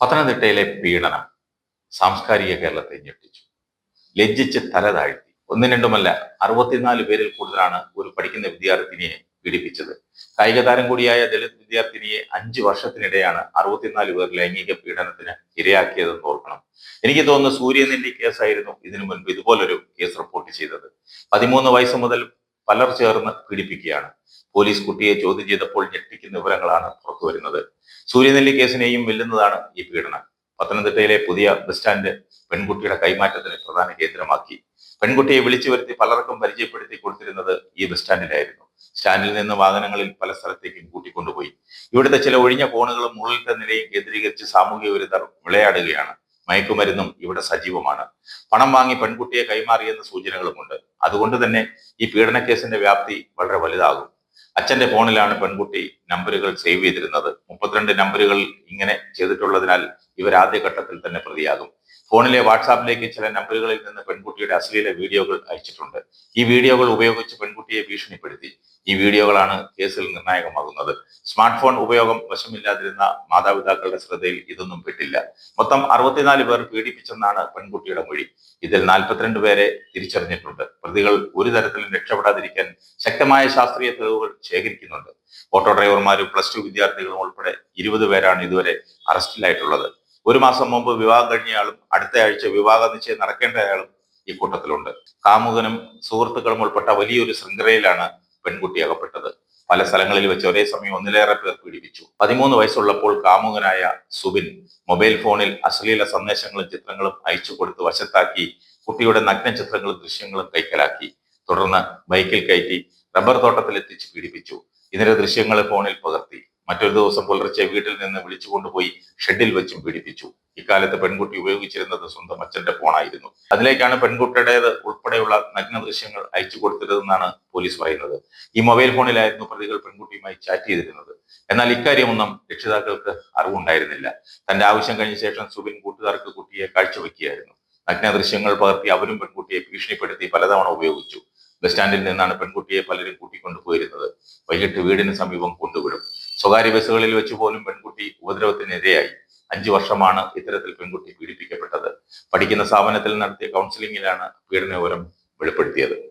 പത്തനംതിട്ടയിലെ പീഡനം സാംസ്കാരിക കേരളത്തെ ഞെട്ടിച്ചു. ലജ്ജിച്ച് തല താഴ്ത്തി. ഒന്നും രണ്ടുമല്ല അറുപത്തിനാല് പേരിൽ കൂടുതലാണ് ഒരു പഠിക്കുന്ന വിദ്യാർത്ഥിനിയെ പീഡിപ്പിച്ചത്. കായിക താരം കൂടിയായ ദളിത് വിദ്യാർത്ഥിനിയെ അഞ്ച് വർഷത്തിനിടെയാണ് അറുപത്തിനാല് പേർ ലൈംഗിക പീഡനത്തിന് ഇരയാക്കിയതെന്ന് ഓർക്കണം. എനിക്ക് തോന്നുന്നു സൂര്യനെല്ലി കേസായിരുന്നു ഇതിനു മുൻപ് ഇതുപോലൊരു കേസ് റിപ്പോർട്ട് ചെയ്തത്. പതിമൂന്ന് വയസ്സ് മുതൽ പലർ ചേർന്ന് പീഡിപ്പിക്കുകയാണ്. പോലീസ് കുട്ടിയെ ചോദ്യം ചെയ്തപ്പോൾ ഞെട്ടിക്കുന്ന വിവരങ്ങളാണ് പുറത്തു വരുന്നത്. സൂര്യനെല്ലി കേസിനെയും വെല്ലുന്നതാണ് ഈ പീഡനം. പത്തനംതിട്ടയിലെ പുതിയ ബസ് സ്റ്റാൻഡ് പെൺകുട്ടിയുടെ കൈമാറ്റത്തിന് പ്രധാന കേന്ദ്രമാക്കി. പെൺകുട്ടിയെ വിളിച്ചു വരുത്തി പലർക്കും പരിചയപ്പെടുത്തി കൊടുത്തിരുന്നത് ഈ ബസ് സ്റ്റാൻഡിലായിരുന്നു. സ്റ്റാൻഡിൽ നിന്ന് വാഹനങ്ങളിൽ പല സ്ഥലത്തേക്കും കൂട്ടിക്കൊണ്ടുപോയി. ഇവിടുത്തെ ചില ഒഴിഞ്ഞ ഫോണുകളും മുകളിലത്തെ നിലയും കേന്ദ്രീകരിച്ച് സാമൂഹിക വിരുദ്ധർ വിളയാടുകയാണ്. മയക്കുമരുന്നും ഇവിടെ സജീവമാണ്. പണം വാങ്ങി പെൺകുട്ടിയെ കൈമാറിയെന്ന സൂചനകളുമുണ്ട്. അതുകൊണ്ട് തന്നെ ഈ പീഡന കേസിന്റെ വ്യാപ്തി വളരെ വലുതാകും. അച്ഛന്റെ ഫോണിലാണ് പെൺകുട്ടി നമ്പറുകൾ സേവ് ചെയ്തിരുന്നത്. മുപ്പത്തിരണ്ട് നമ്പറുകൾ ഇങ്ങനെ ചെയ്തിട്ടുള്ളതിനാൽ ഇവർ ആദ്യഘട്ടത്തിൽ തന്നെ പ്രതിയാകും. ഫോണിലെ വാട്സാപ്പിലേക്ക് ചില നമ്പറുകളിൽ നിന്ന് പെൺകുട്ടിയുടെ അശ്ലീല വീഡിയോകൾ അയച്ചിട്ടുണ്ട്. ഈ വീഡിയോകൾ ഉപയോഗിച്ച് പെൺകുട്ടിയെ ഭീഷണിപ്പെടുത്തി. ഈ വീഡിയോകളാണ് കേസിൽ നിർണായകമാകുന്നത്. സ്മാർട്ട് ഫോൺ ഉപയോഗം വശമില്ലാതിരുന്ന മാതാപിതാക്കളുടെ ശ്രദ്ധയിൽ ഇതൊന്നും പെട്ടില്ല. മൊത്തം അറുപത്തിനാല് പേർ പീഡിപ്പിച്ചെന്നാണ് പെൺകുട്ടിയുടെ മൊഴി. ഇതിൽ നാൽപ്പത്തിരണ്ട് പേരെ തിരിച്ചറിഞ്ഞിട്ടുണ്ട്. പ്രതികൾ ഒരു തരത്തിലും രക്ഷപ്പെടാതിരിക്കാൻ ശക്തമായ ശാസ്ത്രീയ തെളിവുകൾ ശേഖരിക്കുന്നുണ്ട്. ഓട്ടോ ഡ്രൈവർമാരും പ്ലസ് ടു വിദ്യാർത്ഥികളും ഉൾപ്പെടെ ഇരുപത് പേരാണ് ഇതുവരെ അറസ്റ്റിലായിട്ടുള്ളത്. ഒരു മാസം മുമ്പ് വിവാഹം കഴിഞ്ഞയാളും അടുത്ത ആഴ്ച വിവാഹ നിശ്ചയം നടക്കേണ്ടയാളും ഈ കൂട്ടത്തിലുണ്ട്. കാമുകനും സുഹൃത്തുക്കളും ഉൾപ്പെട്ട വലിയൊരു ശൃംഖലയിലാണ് പെൺകുട്ടി അകപ്പെട്ടത്. പല സ്ഥലങ്ങളിൽ വെച്ച് ഒരേ സമയം ഒന്നിലേറെ പേർ പീഡിപ്പിച്ചു. പതിമൂന്ന് വയസ്സുള്ളപ്പോൾ കാമുകനായ സുബിൻ മൊബൈൽ ഫോണിൽ അശ്ലീല സന്ദേശങ്ങളും ചിത്രങ്ങളും അയച്ചു കൊടുത്ത് വശത്താക്കി കുട്ടിയുടെ നഗ്ന ചിത്രങ്ങളും ദൃശ്യങ്ങളും കൈക്കലാക്കി. തുടർന്ന് ബൈക്കിൽ കയറ്റി റബ്ബർ തോട്ടത്തിൽ എത്തിച്ച് പീഡിപ്പിച്ചു. ഇതിന്റെ ദൃശ്യങ്ങൾ ഫോണിൽ പകർത്തി. മറ്റൊരു ദിവസം പുലർച്ചെ വീട്ടിൽ നിന്ന് വിളിച്ചു കൊണ്ടുപോയി ഷെഡിൽ വെച്ചും പീഡിപ്പിച്ചു. ഇക്കാലത്ത് പെൺകുട്ടി ഉപയോഗിച്ചിരുന്നത് സ്വന്തം അച്ഛന്റെ ഫോണായിരുന്നു. അതിലേക്കാണ് പെൺകുട്ടിയുടേത് ഉൾപ്പെടെയുള്ള നഗ്ന ദൃശ്യങ്ങൾ അയച്ചു കൊടുത്തിരുന്നതെന്നാണ് പോലീസ് പറയുന്നത്. ഈ മൊബൈൽ ഫോണിലായിരുന്നു പ്രതികൾ പെൺകുട്ടിയുമായി ചാറ്റ് ചെയ്തിരുന്നത്. എന്നാൽ ഇക്കാര്യമൊന്നും രക്ഷിതാക്കൾക്ക് അറിവുണ്ടായിരുന്നില്ല. തന്റെ ആവശ്യം കഴിഞ്ഞ ശേഷം സുബിൻ കൂട്ടുകാർക്ക് കുട്ടിയെ കാഴ്ചവെക്കുകയായിരുന്നു. നഗ്ന ദൃശ്യങ്ങൾ പകർത്തി അവരും പെൺകുട്ടിയെ ഭീഷണിപ്പെടുത്തി പലതവണ ഉപയോഗിച്ചു. ബസ് സ്റ്റാൻഡിൽ നിന്നാണ് പെൺകുട്ടിയെ പലരും കൂട്ടിക്കൊണ്ടുപോയിരുന്നത് വൈകിട്ട് വീടിന് സമീപം കൊണ്ടുവിടും. സ്വകാര്യ ബസ്സുകളിൽ വെച്ച് പോലും പെൺകുട്ടി ഉപദ്രവത്തിനിരയായി. അഞ്ചു വർഷമാണ് ഇത്തരത്തിൽ പെൺകുട്ടി പീഡിപ്പിക്കപ്പെട്ടത്. പഠിക്കുന്ന സ്ഥാപനത്തിൽ നടത്തിയ കൗൺസിലിംഗിലാണ് പീഡന വെളിപ്പെടുത്തിയത്.